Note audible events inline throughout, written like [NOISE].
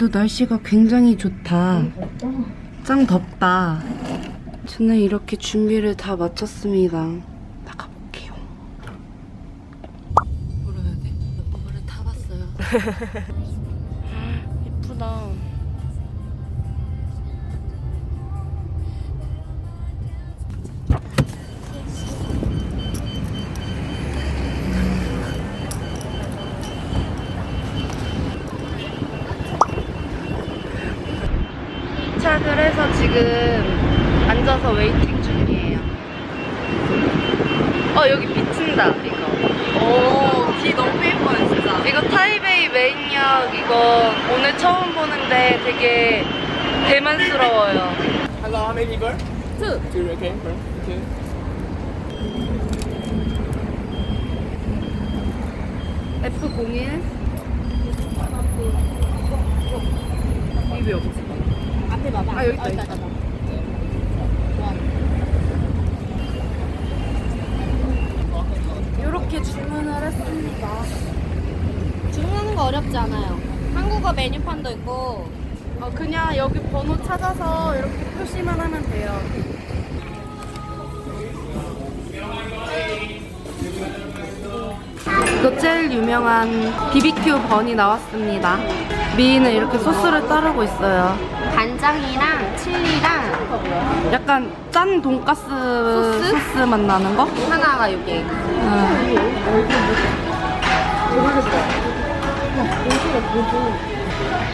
오늘도 날씨가 굉장히 좋다. 짱 덥다. 저는 이렇게 준비를 다 마쳤습니다. 나가볼게요. 해야 돼? 오늘은 타봤어요. 예쁘다. 자, 그래서 지금 앉아서 웨이팅 중이에요. 어, 여기 비친다, 이거. 오, 비 너무 예뻐요, 진짜. 이거 타이베이 메인역 이거 오늘 처음 보는데 되게 대만스러워요. Hello, how many people? Two. Two, okay. Okay. F01? 입이 없지. 앞에 봐봐. 아, 여기 있다, 어, 있다. 있다. 이렇게 주문을 했습니다. 주문하는 거 어렵지 않아요. 한국어 메뉴판도 있고. 어, 그냥 여기 번호 찾아서 이렇게 표시만 하면 돼요. 이거 제일 유명한 BBQ 번이 나왔습니다. 미인은 이렇게 소스를 따르고 있어요. 간장이랑 칠리랑 약간 짠 돈가스 소스? 맛 나는 거? 하나가 이게.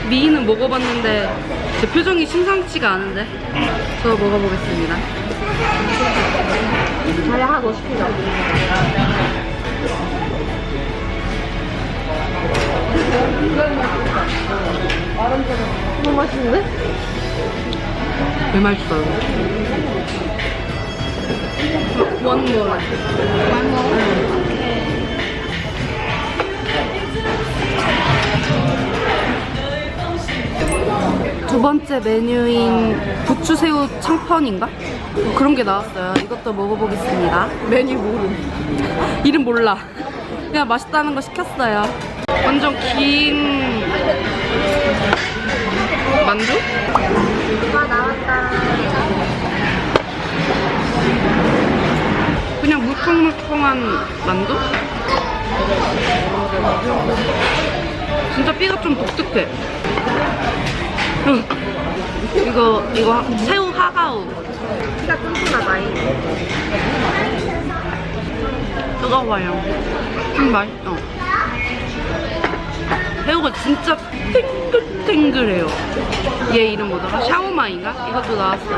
미인은 먹어봤는데 제 표정이 심상치가 않은데 저 먹어보겠습니다. 잘 하고 싶죠. 너무 맛있는데? 왜 맛있어요? 원몰 두 번째 메뉴인 부추새우 창펀인가? 뭐 그런 게 나왔어요. 이것도 먹어보겠습니다. 메뉴 모름. [LAUGHS] 이름 몰라. 그냥 맛있다는 거 시켰어요. 완전 긴 만두? 와, 나왔다. 그냥 물컹물컹한 만두? 진짜 삐가 좀 독특해. 응. 이거 이거 새우 하가우. 키가 뚱뚱하다. 뜨거워요. 좀 맛있어. 새우가 진짜 탱글탱글해요. 얘 이름 뭐더라? 샤오마인가? 이것도 나왔어요.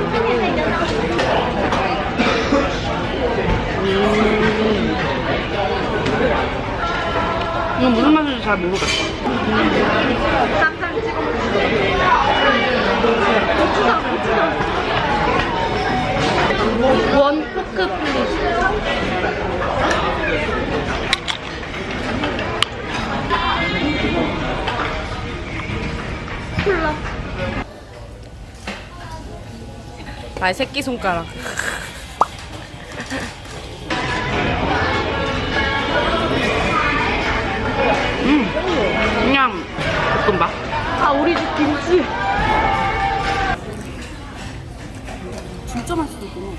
이건 무슨 맛인지 잘 모르겠어. 쌈장 찍어 고추장. 원 포크 플리즈. 콜라. 아, 새끼 손가락. 음, 그냥 볶음밥. 아, 우리 집 김치. 진짜 맛있었구나.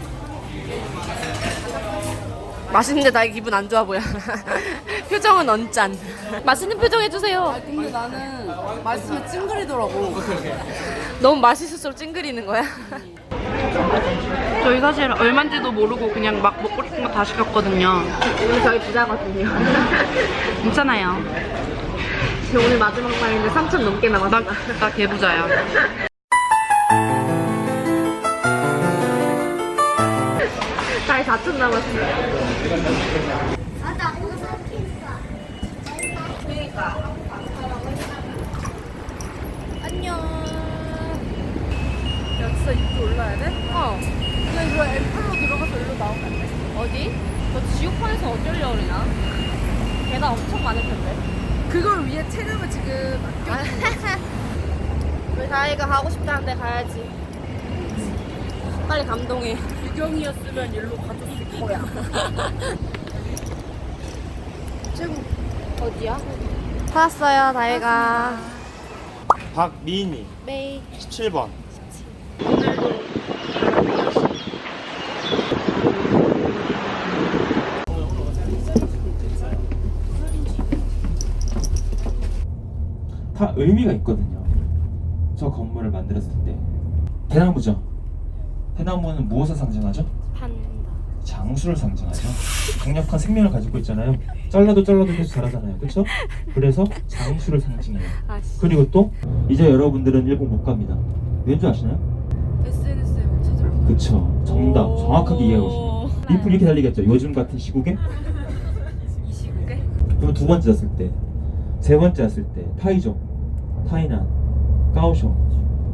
맛있는데 나의 기분 안 좋아 보여. [LAUGHS] 표정은 언짢. 맛있는 표정 해주세요. 근데 나는 맛있으면 찡그리더라고. 너무 맛있을수록 찡그리는 거야? 저희 사실 얼마인지도 모르고 그냥 막 먹고 싶은 거 다 시켰거든요. 오늘 저희 부자거든요. [LAUGHS] 괜찮아요. 오늘 마지막 날인데 3천 넘게 나, 남았어. 나 개부자야. [LAUGHS] 나의 4천 남았어. 안녕. 야, 진짜 입구 올라야 돼? 어. 그냥 이거 앰플로 들어가서 일로 나오면 안 돼? 어디? 너 지옥판에서 어쩌려고 그러냐? 계단 엄청 많을 텐데. 그걸 위해 체력을 지금 [LAUGHS] 우리 다이가 가고 싶다는데 가야지. 빨리 감동해. 유경이었으면 일로 가줬을 거야. [LAUGHS] 어디야? 찾았어요, 다이가. 박미니 네. 17번. 다 의미가 있거든요. 저 건물을 만들었을 때 대나무죠. 대나무는 무엇을 상징하죠? 판다. 장수를 상징하죠. 강력한 생명을 가지고 있잖아요. 잘라도 잘라도 계속 자라잖아요. 그렇죠? 그래서 장수를 상징해요. 아, 씨. 그리고 또 이제 여러분들은 일본 못 갑니다. 왠지 아시나요? SNS에 못 거. 그쵸. 정답. 정확하게 이해하고 싶네요. 리플 이렇게 달리겠죠. 요즘 같은 시국에. [LAUGHS] 이 시국에? 그럼 두 번째 왔을 때, 세 번째 왔을 때 타이종, 타이난, 까오숑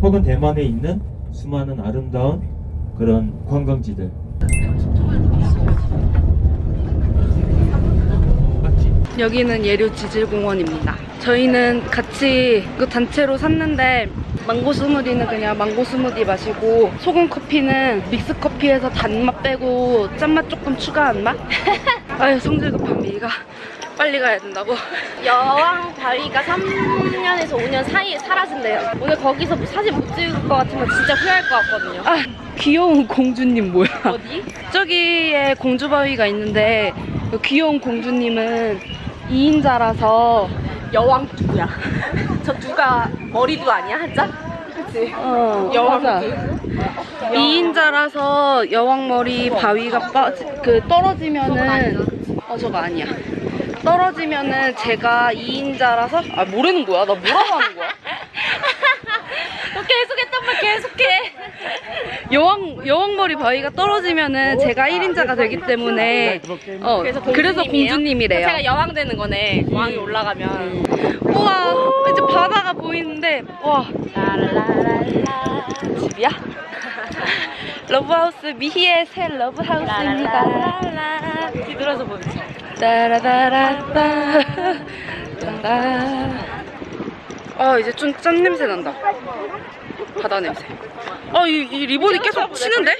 혹은 대만에 있는 수많은 아름다운 그런 관광지들 여기는 예류 지질공원입니다. 저희는 같이 그 단체로 샀는데 망고 스무디는 그냥 망고 스무디 마시고 소금 커피는 믹스 커피에서 단맛 빼고 짠맛 조금 추가한 맛? [LAUGHS] 아유 성질 급한 미가 빨리 가야 된다고. 여왕 바위가 3년에서 5년 사이에 사라진대요. 오늘 거기서 사진 못 찍을 것 같으면 진짜 후회할 것 같거든요. 아 귀여운 공주님 뭐야? 어디? 저기에 공주 바위가 있는데 그 귀여운 공주님은 2인자라서 여왕 누구야? 저 누가 머리도 아니야 한자? 그치? 어, 여왕 맞아. 2인자라서 여왕머리 바위가 빠, 그 떨어지면은 어 저거 아니야. 떨어지면은 제가 2인자라서 아 모르는 거야. 나 뭐라고 하는 거야? 너 계속했단 말 계속해. 여왕 여왕머리 바위가 떨어지면은 제가 1인자가 되기 때문에 어 그래서? 공주님이래요. 제가 여왕 되는 거네. 왕이 올라가면. 우와 이제 바다가 보이는데 와. 집이야? [LAUGHS] 러브하우스 미희의 새 러브하우스입니다. 뒤돌아서 보자. 따라다라따 따라 아 이제 좀 짠 냄새 난다 바다 냄새 아이 이 리본이 계속 치는데?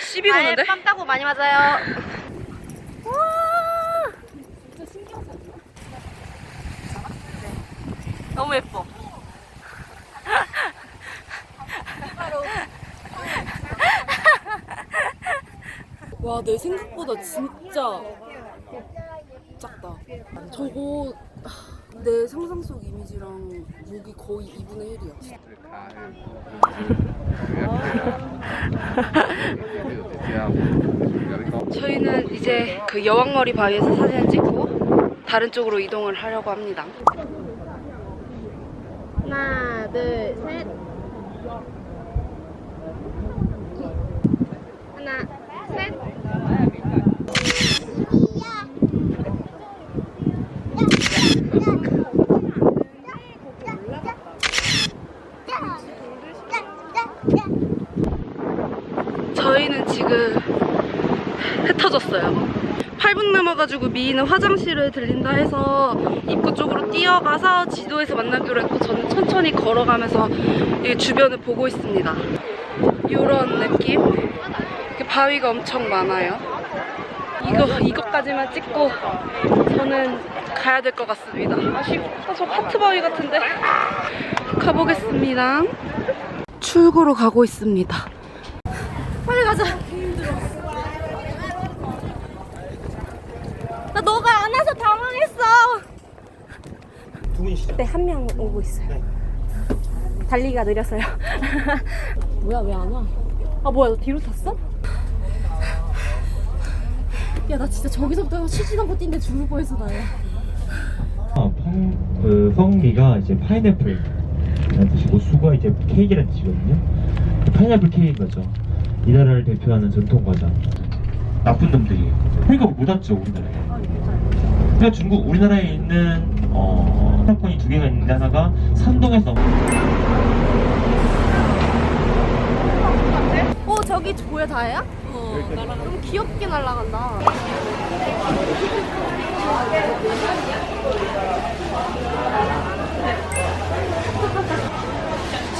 시비 거는데? 빰 따고 많이 맞아요. 너무 예뻐. 와 내 생각보다 진짜 작다. 저거 하, 내 상상 속 이미지랑 목이 거의 2분의 1이야. [LAUGHS] 저희는 이제 그 여왕머리 바위에서 사진을 찍고 다른 쪽으로 이동을 하려고 합니다. 하나, 둘, 셋. 하나, 셋. 저희는 지금 흩어졌어요. 8분 남아가지고 미희는 화장실을 들린다 해서 입구 쪽으로 뛰어가서 지도에서 만나기로 했고 저는 천천히 걸어가면서 이 주변을 보고 있습니다. 이런 느낌? 바위가 엄청 많아요. 이거, 이것까지만 찍고 저는 가야 될 것 같습니다. 아쉽다. 저 하트 바위 같은데. 가보겠습니다. 출구로 가고 있습니다. 빨리 가자. 나 너가 안 와서 당황했어. 두 분이시죠? 네, 한 명 오고 있어요. 달리기가 느렸어요. [LAUGHS] 뭐야, 왜 안 와? 아, 뭐야, 너 뒤로 탔어? 야, 나 진짜 저기서부터 쉬지도 않고 뛴데 죽을 뻔했어, 나야. 아, 펑, 그 성미가 이제 파인애플 라는 뜻이고 수가 이제 케이크라는 뜻이거든요. 그 파인애플 케이크 거죠. 이 나라를 대표하는 전통 과자. 나쁜 놈들이 그러니까 못 왔죠 우리나라에. 그러니까 중국 우리나라에 있는 어 사건이 두 개가 있는데 하나가 산동에서 어, 저기 보여 다혜야? 어, 너무 귀엽게 날아간다.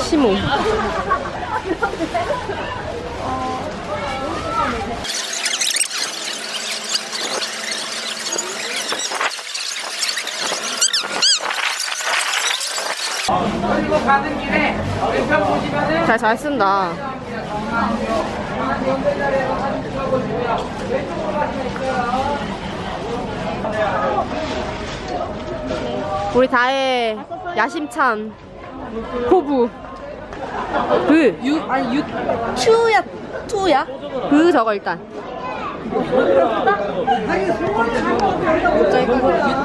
시모. 잘, 잘 쓴다. 우리 다의 야심찬 호부. 그 유 아니 유 추야 투야? 그 저거 일단.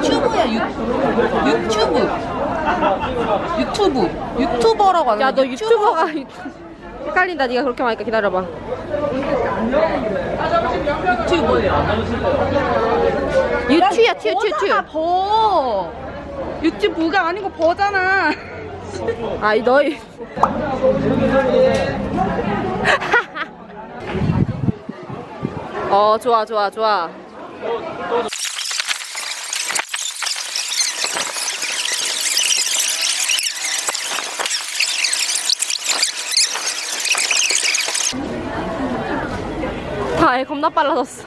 유튜브야 유 유튜브. 유튜브. 유튜버라고 하는 야너 유튜버가 헷갈린다. 네가 그렇게 말하니까 기다려봐. 유튜 야 튜 튜튜 버. 유튜브가 아니고 버잖아. 아이 너희. [LAUGHS] 어 좋아 좋아 좋아. 다 애 겁나 빨라졌어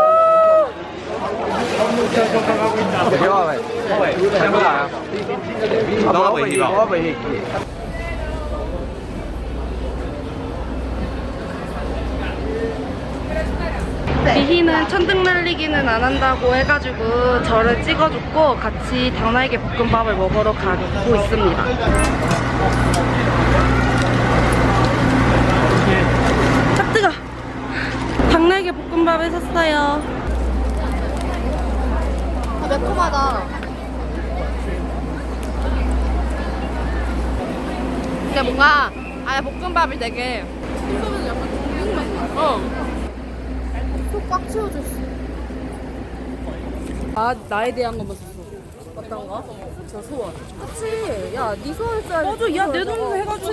미희는 천등 날리기는 안 한다고 해가지고 저를 찍어줬고 같이 당나귀 볶음밥을 먹으러 가고 있습니다. 아 뜨거! 당나귀 볶음밥을 샀어요. 아, 매콤하다. 근데 뭔가 아예 볶음밥이 되게 볶음은 약간 중국 맛 나. 어. 속꽉 채워줬어. 아 나에 대한 것만 거? 저 소원. 그치. 야, 네 소원 써야 맞아, 야 내 돈으로 해가지고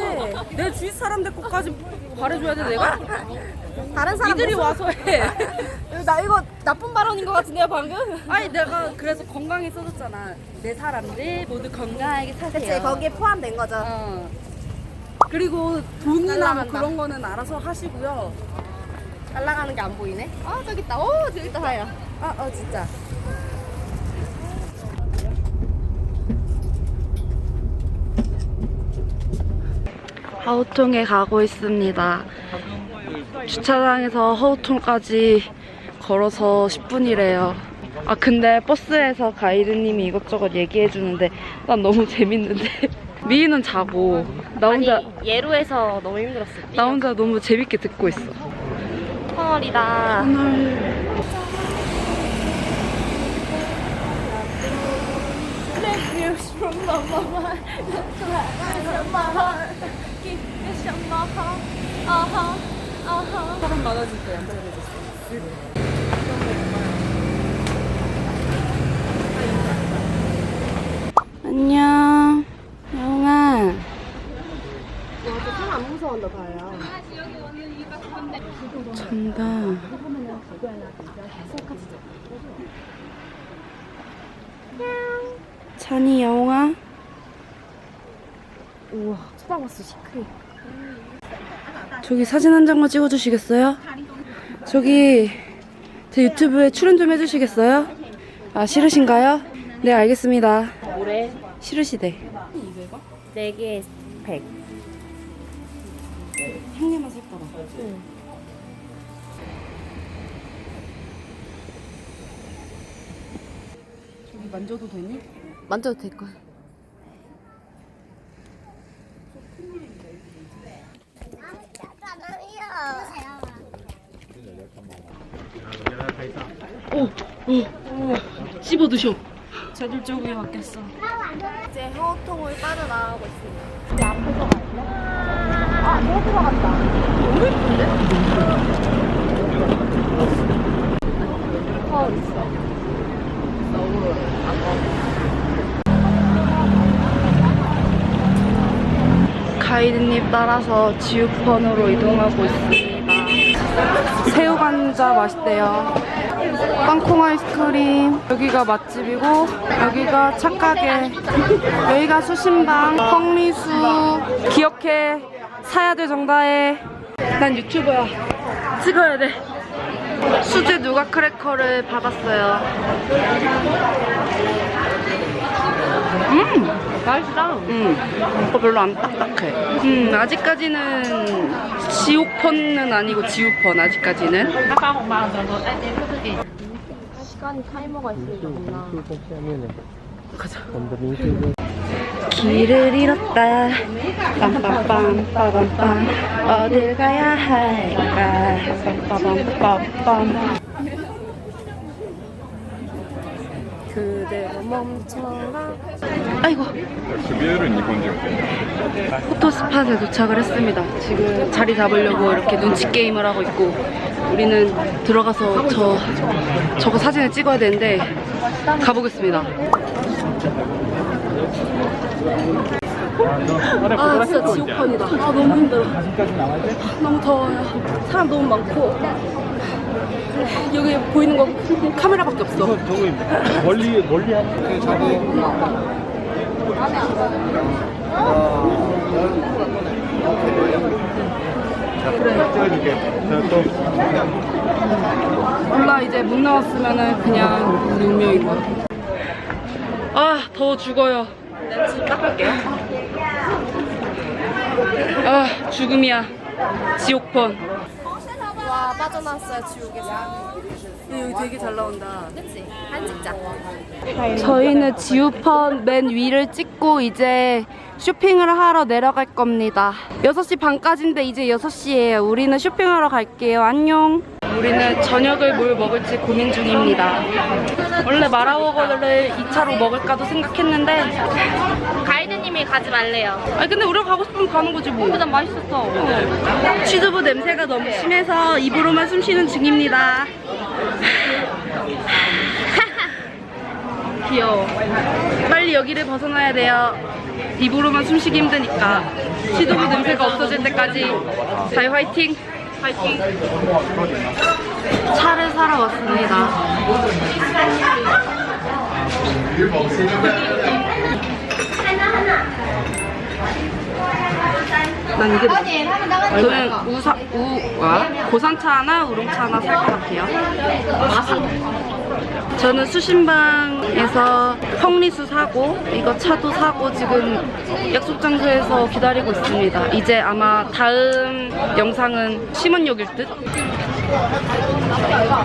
내 주위 사람들 것까지 바래줘야 돼 내가? [LAUGHS] 다른 사람 이들이 와서 해. [LAUGHS] 나 이거 나쁜 발언인 것 같은데요, 방금? [LAUGHS] 아니 내가 그래서 건강에 써줬잖아. 내 사람들 모두 건강하게 사세요. 그치, 거기에 포함된 거죠. 어. 그리고 돈이나 뭐 날라간다. 그런 거는 알아서 하시고요. 날아가는 게 안 보이네? 아, 저기 있다. 오, 저기 있다, 하야. 아, 어, 진짜. 하우통에 가고 있습니다. 주차장에서 하우통까지 걸어서 10분이래요. 아 근데 버스에서 가이드님이 이것저것 얘기해 주는데 난 너무 재밌는데 미희는 자고 나 혼자 아니, 예루에서 너무 힘들었어. 나 혼자 너무 재밌게 듣고 있어. 터널이다. 사람 많아질 때 얌전해졌어. 안녕, 영아. 사람 안 무서워한다, 다야. 잔다. 찬이 영아. 우와, 쳐다봤어, 시크릿. 저기 사진 한 장만 찍어주시겠어요? 저기 제 유튜브에 출연 좀 해주시겠어요? 아 싫으신가요? 네 알겠습니다. 뭐래? 싫으시대. 4개에 100. 형님만 살 거라. 저기 만져도 되니? 만져도 될 거야. 씹어 드셔. 저들 쪽에 맞겠어. 이제 허우통을 빠져나가고 있습니다. 우리 앞에서 갈래? 아, 내 들어간다. 너무 예쁜데? 허 있어. 가이드님 따라서 지우펀으로 이동하고 있습니다. 새우 관자 맛있대요. 땅콩 아이스크림. 여기가 맛집이고 여기가 착하게. 여기가 수신방. 펑리수. 기억해. 사야 돼 정다해. 난 유튜버야. 찍어야 돼. 수제 누가 크래커를 받았어요. 음! 맛있다. 음. 어, 별로 안 딱딱해. 음, 아직까지는 지옥펀은 아니고 지우펀, 아직까지는. 시간이 타이머가 있으니까. 가자. 길을 잃었다. 빰빰빰 빠밤빰 어딜 가야 할까? 빰빰빰 빰빰 그대로 멈춰라. 아이고. 포토스팟에 도착을 했습니다. 지금 자리 잡으려고 이렇게 눈치 게임을 하고 있고 우리는 들어가서 저 저거 사진을 찍어야 되는데 가보겠습니다. 아 진짜 지옥판이다. 아 너무 힘들어. 너무 더워요. 사람 너무 많고 여기 보이는 거 카메라밖에 없어. 저기 멀리 멀리 하는 몰라 이제 못 나왔으면은 그냥 우리 운명인 거야. 아 더워 죽어요. 렌즈 닦을게요. 아 죽음이야. 지옥펀. 와 빠져나왔어요 지옥에서. 여기 되게 잘 나온다. 그치? 한 찍자. 저희는 지우펀 맨 위를 찍고 이제 쇼핑을 하러 내려갈 겁니다. 6시 반까지인데 이제 6시예요. 우리는 쇼핑하러 갈게요. 안녕. 우리는 저녁을 뭘 먹을지 고민 중입니다. 원래 마라워거를 2차로 먹을까도 생각했는데 가이드님이 가지 말래요. 아니 근데 우리가 가고 싶으면 가는 거지 뭐. 난 맛있었어. 치즈부 냄새가 너무 심해서 입으로만 숨 쉬는 중입니다. 귀여워. 빨리 여기를 벗어나야 돼요. 입으로만 숨쉬기 힘드니까. 치즈부 냄새가 없어질 때까지. 저희 화이팅! 화이팅! 차를 사러 왔습니다. 난 이게 저는 우사, 우, 와, 고산차 하나, 우롱차 하나 살 것 같아요. 저는 수신방에서 펑리수 사고, 이거 차도 사고, 지금 약속 장소에서 기다리고 있습니다. 이제 아마 다음 영상은 심은역일 듯?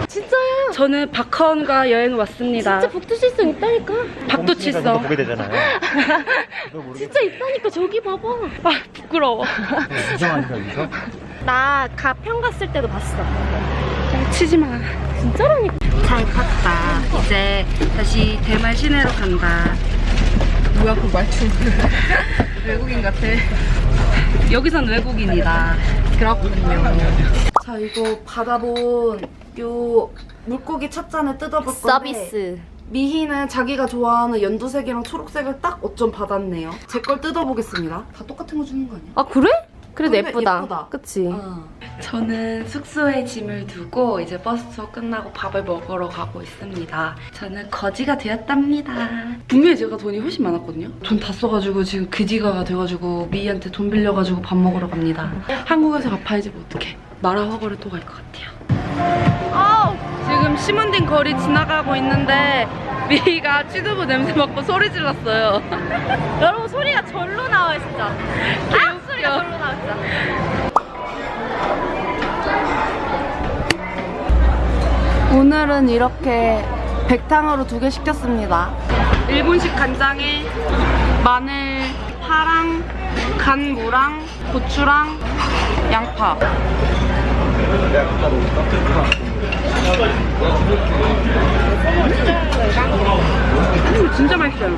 진짜야. 저는 박하원과 여행을 왔습니다. 진짜 복두실성 있다니까. 박도치성. 보게 되잖아요. [LAUGHS] 진짜 있다니까 저기 봐봐. 아, 부끄러워. 이상하니까 여기서. 나 가평 갔을 때도 봤어. 치지 마. 진짜라니까. 잘 탔다. 이제 다시 대만 시내로 간다. 뭐야 그 말투. [LAUGHS] 외국인 같아. 여기선 외국인이다. 그렇군요. 자 이거 받아본 요 물고기 찻잔을 뜯어볼 건데 서비스. 미희는 자기가 좋아하는 연두색이랑 초록색을 딱 어쩜 받았네요. 제 걸 뜯어보겠습니다. 다 똑같은 거 주는 거 아니야? 아 그래? 그래도 예쁘다. 예쁘다. 그치? 저는 숙소에 짐을 두고 이제 버스 투어 끝나고 밥을 먹으러 가고 있습니다. 저는 거지가 되었답니다. 분명히 제가 돈이 훨씬 많았거든요. 돈 다 써가지고 지금 그지가 돼가지고 미희한테 돈 빌려가지고 밥 먹으러 갑니다. 한국에서 갚아야지 뭐 어떡해. 마라화거를 또 갈 것 같아요. 지금 시몬딘 거리 지나가고 있는데 미희가 취두부 냄새 맡고 소리 질렀어요. [LAUGHS] 여러분 소리가 절로 나와요 진짜. 진짜. 오늘은 이렇게 백탕으로 두 개 시켰습니다. 일본식 간장에 마늘, 파랑, 간 무랑, 고추랑 양파. 음, 진짜 맛있어요.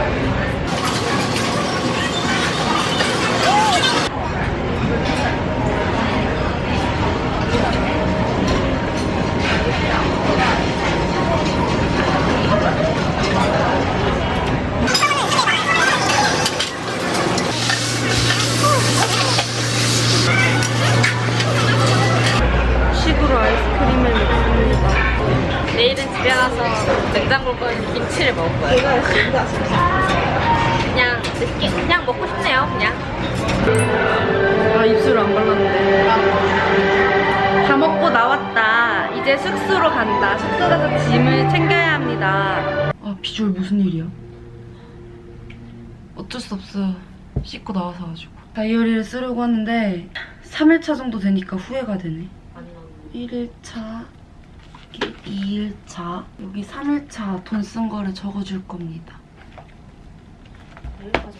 숙소로 간다. 숙소 가서 짐을 챙겨야 합니다. 아 비주얼 무슨 일이야? 어쩔 수 없어. 씻고 나와서 가지고. 다이어리를 쓰려고 하는데 3일차 정도 되니까 후회가 되네. 1일차 2일차. 여기 3일차 돈 쓴 거를 적어줄 겁니다. 여기까지